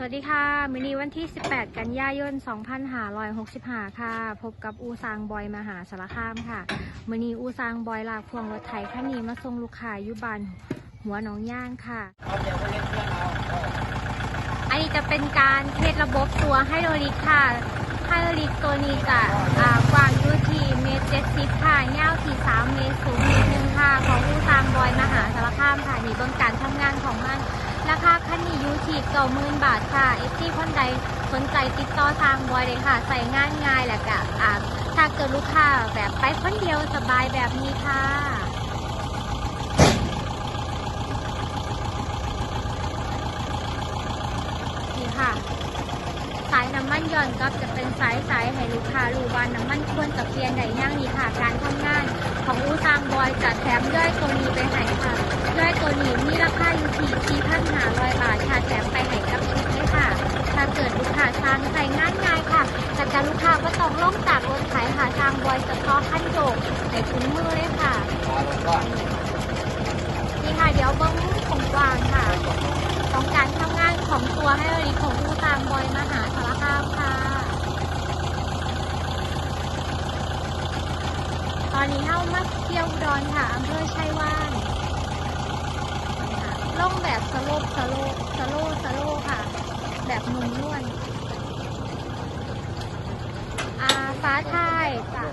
สวัสดีค่ะมินีวันที่ 18 กันยายน 2565 ค่ะ พบกับอูซางบอยมหาสารคามค่ะมินีอูซางบอยลากพวงรถไถคันนี้มาส่งลูกค้ายู่บ้านหัวหนองย่างค่ะ อันนี้จะเป็นการเทสระบบตัวไฮโดรลิกค่ะ ไฮโดรลิกตัวนี้จะกว้างอยู่ที่เมตรเจ็ดสิบค่ะยาวที่สามเมตรสูงนิดนึงค่ะ ของอูซางบอยมหาสารคามค่ะนี่เบื้องการทำงานของมัน ราคาคันนี้อยู่ที่ เก้าหมื่นบาทค่ะเอฟซีคนใดสนใจติดต่อทางบอยเลยค่ะ ใส่งายง่ายแหละกะอ่าถ้าเกิดลูกค้าแบบไปคนเดียวสบายแบบนี้ค่ะ นี่ค่ะ สายน้ำมัน หย่อนก็จะเป็นสายสายให้ลูกค้ารู้ว่าน้ำมันควรจะเปลี่ยนใดย่างนี้ค่ะ การทำงานของอูซางบอยจะแถมย่อยตัวนี้ไปให้ค่ะย่อยตัวนี้มีราคาอยู่ที่ 4,500 บาทค่ะแถมไปให้กับชุดเลยค่ะ ถ้าเกิดลูกค้าทางใส่งานง่ายค่ะแต่การลูกค้าก็ต้องลงจากรถไถค่ะทางบอยจะต่อขั้นโยกในถุงมือเลยค่ะนี่ค่ะเดี๋ยวเบิ้งของกวางค่ะ ของการทำงานของตัวให้รีของผู้ตามบอยมหาสารคามค่ะ ต อนนี้เข้ามาเที่ยวอุดรค่ะอำเภอชัยวานล่องแบบสโลปสโลปสโลปสโลปค่ะ แบบนุ่มนวลอาฟ้าทายจ้ะ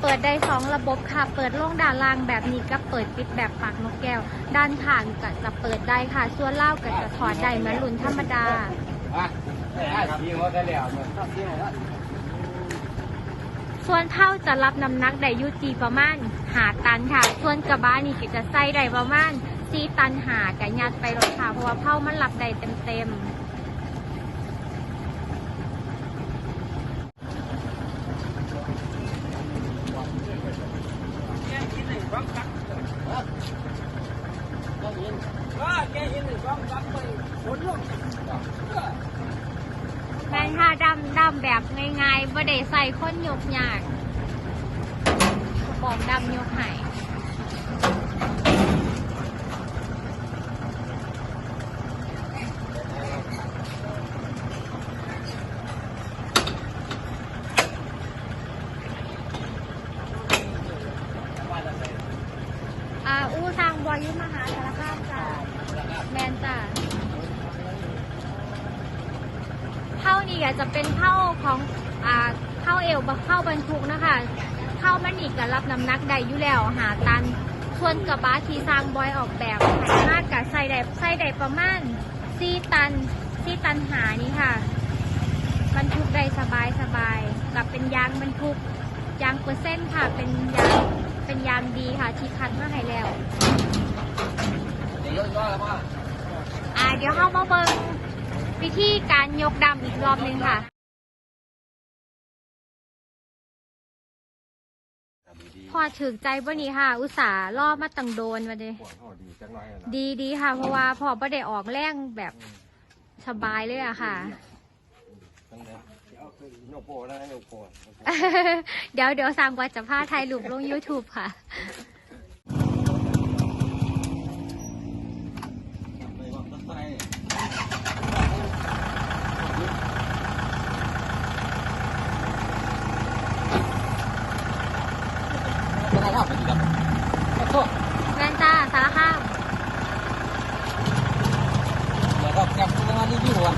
เปิดได้สองระบบค่ะ เปิดล่องด้านล่างแบบนี้กับเปิดปิดแบบปากนกแก้ว ด้านข้างก็จะเปิดได้ค่ะ ส่วนเล่าก็จะถอดได้เหมือนรุ่นธรรมดา ส่วนเท่าจะรับน้ำหนักได้อยูจีประมาณหาตันค่ะ ส่วนกระบะนี่ก็จะใส่ได้ประมาณซีตันหากับยัดไปรถค่ะ เพราะว่าเผามันรับได้เต็มๆแมน ค่ะดำดำแบบง่ายๆบ่ได้ใส่ข้นยกยากบอกดำยกให้อู้ทางบอยยุมหาสารคามจ้ะแมนจ้า นี้ก็จะเป็นเท่าของอ่าเท่าเอวเท่าบรรทุกนะคะเท่ามันอีกก็รับน้ำหนักได้อยู่แล้วหาตันส่วนกระบะที่สร้างบอยออกแบบมากกับใส่ได้ใส่ได้ประมาณสี่ตันสี่ตันหานี่ค่ะ บรรทุกได้สบายสบายกับเป็นยางบรรทุกยางเปอร์เซ็นต์ค่ะ เป็นยางเป็นยางดีค่ะ ที่คัดมาให้แล้วเดี๋ยวยอดแล้วว่าเดี๋ยวเข้ามาเบิง วิธีการยกดำอีกรอบหนึงค่ะ พอถึงใจบ่นี้ค่ะ อุตส่าห์ล่อมาตังโดนมาเลยปวดหัวดีจังไรนะดีดีค่ะ เพราะว่าพอบ่ได้ออกแรงแบบสบายเลยอะค่ะตั้งแต่โยโปนะโยโปเดี๋ยวเดี๋ยวสั่งว่าจะพาถ่ายรูปลง YouTube ค่ะ ไม่ว่าตั้งใจไม่ได้ว่าไปดีครับขอโทษ แม่นจ้าสารคามเดี๋ยวก็แกมงานรีวิวอะ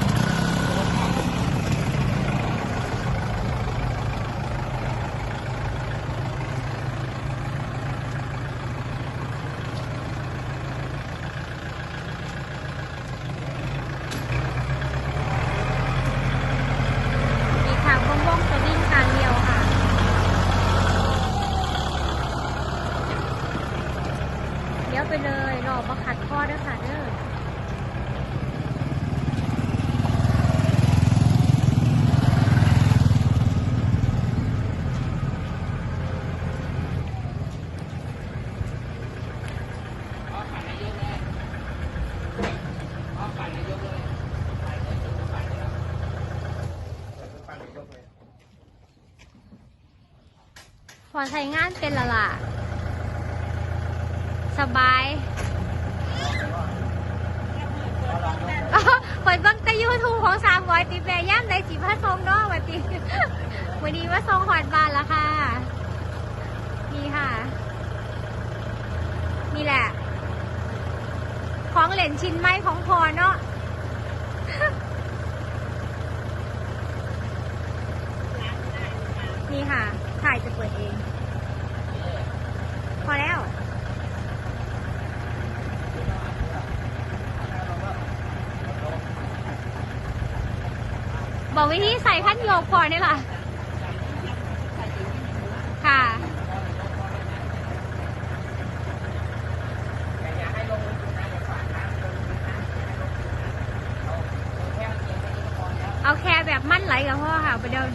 มีค่ะบ้องบ้องจะวิ่งการเดียวค่ะ เดี๋ยว ไปเลยรอมาขัดข้อด้วยค่ะเด้อพอใช้งานเป็นละล่ะ สบายก็เปิดเบิ้งแต่ยูทูบของสามบอยติแปรย่ำในสีพระทรงเนาะวันนี้วันนี้ว่าทรงหอดบานแล้วค่ะ นี่ค่ะ นี่แหละ ของเหรนชิ้นไม้ของพอเนาะนี่ค่ะถ่ายจะเปิดเอง พอแล้ว บอกวิธีใส่ขั้นโยกพอนี่ล่ะ ค่ะเอาแค่แบบมั่นไหลกับพ่อค่ะประเดี๋ยว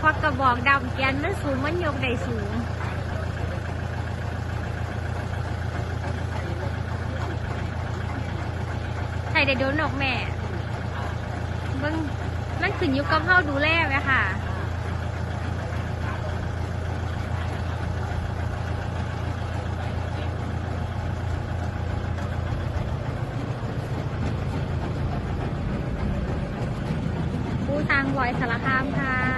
พอกระบอกดำแกนมันสูงมันยกได้สูง ใส่ได้โดนออกแม่ มันมันขึ้นอยู่กับเฮาดูแลไหมค่ะผู้ทางลอยสารคามค่ะ